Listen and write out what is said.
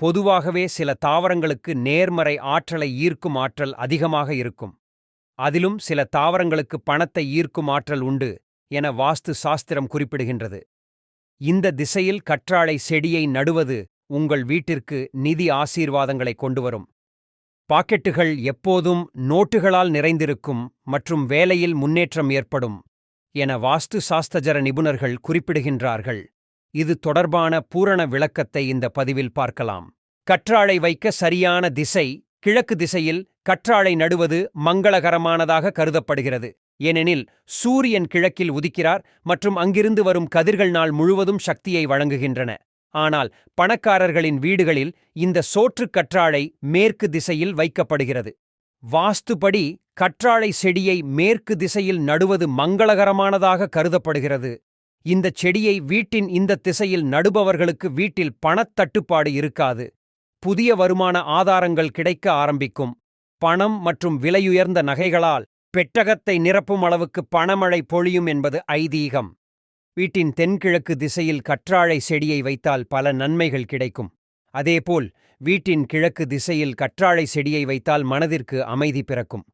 பொதுவாகவே சில தாவரங்களுக்கு நேர்மறை ஆற்றலை ஈர்க்கும் ஆற்றல் அதிகமாக இருக்கும். அதிலும் சில தாவரங்களுக்கு பணத்தை ஈர்க்கும் ஆற்றல் உண்டு என வாஸ்து சாஸ்திரம் குறிப்பிடுகின்றது. இந்த திசையில் கற்றாழை செடியை நடுவது உங்கள் வீட்டிற்கு நிதி ஆசீர்வாதங்களை கொண்டுவரும். பாக்கெட்டுகள் எப்போதும் நோட்டுகளால் நிறைந்திருக்கும் மற்றும் வேலையில் முன்னேற்றம் ஏற்படும் என வாஸ்து சாஸ்தஜர நிபுணர்கள் குறிப்பிடுகின்றார்கள். இது தொடர்பான பூரண விளக்கத்தை இந்த பதிவில் பார்க்கலாம். கற்றாழை வைக்க சரியான திசை கிழக்கு திசையில் கற்றாழை நடுவது மங்களகரமானதாக கருதப்படுகிறது. ஏனெனில் சூரியன் கிழக்கில் உதிக்கிறார் மற்றும் அங்கிருந்து வரும் கதிர்கள் நாள் முழுவதும் சக்தியை வழங்குகின்றன. ஆனால் பணக்காரர்களின் வீடுகளில் இந்த சோற்றுக் கற்றாழை மேற்கு திசையில் வைக்கப்படுகிறது. வாஸ்துபடி கற்றாழை செடியை மேற்கு திசையில் நடுவது மங்களகரமானதாக கருதப்படுகிறது. இந்தச் செடியை வீட்டின் இந்த திசையில் நடுபவர்களுக்கு வீட்டில் பணத்தட்டுப்பாடு இருக்காது. புதிய வருமான ஆதாரங்கள் கிடைக்க ஆரம்பிக்கும். பணம் மற்றும் விலையுயர்ந்த நகைகளால் பெட்டகத்தை நிரப்பும் அளவுக்கு பணமழை பொழியும் என்பது ஐதீகம். வீட்டின் தென்கிழக்கு திசையில் கற்றாழை செடியை வைத்தால் பல நன்மைகள் கிடைக்கும். அதேபோல் வீட்டின் கிழக்கு திசையில் கற்றாழை செடியை வைத்தால் மனதிற்கு அமைதி பிறக்கும்.